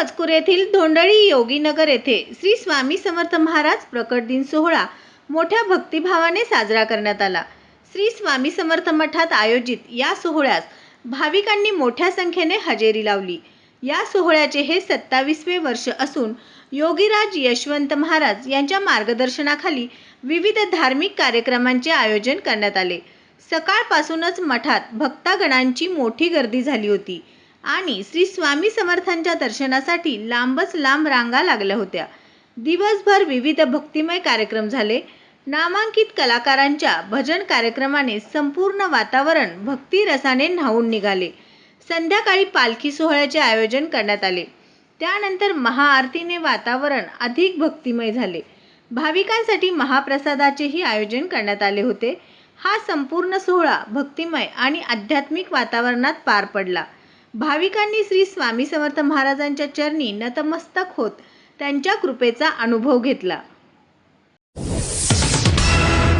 मजकूर येथील धोंडळी योगीनगर येथे श्री स्वामी समर्थ महाराज प्रकट दिन सोहळा मोठ्या भक्तिभावाने साजरा करण्यात आला. श्री स्वामी समर्थ मठात आयोजित या सोहळ्यास भाविकांनी मोठ्या संख्येने हजेरी लावली. या सोहळ्याचे हे सत्तावीसवे वर्ष असून योगीराज यशवंत महाराज यांच्या मार्गदर्शनाखाली विविध धार्मिक कार्यक्रमांचे आयोजन करण्यात आले. सकाळपासूनच मठात भक्तागणांची मोठी गर्दी झाली होती. आणि श्री स्वामी समर्थांच्या दर्शनासाठी लांबच लांब रांगा लागल्या होत्या. दिवसभर विविध भक्तिमय कार्यक्रम झाले. नामांकित कलाकारांच्या भजन कार्यक्रमाने संपूर्ण वातावरण भक्तिरसाने न्हावून निघाले. संध्याकाळी पालखी सोहळ्याचे आयोजन करण्यात आले. त्यानंतर महाआरतीने वातावरण अधिक भक्तिमय झाले. भाविकांसाठी महाप्रसादाचेही आयोजन करण्यात आले होते. हा संपूर्ण सोहळा भक्तिमय आणि आध्यात्मिक वातावरणात पार पडला. भाविकांनी श्री स्वामी समर्थ महाराजांच्या चरणी नतमस्तक होत त्यांच्या कृपेचा अनुभव घेतला.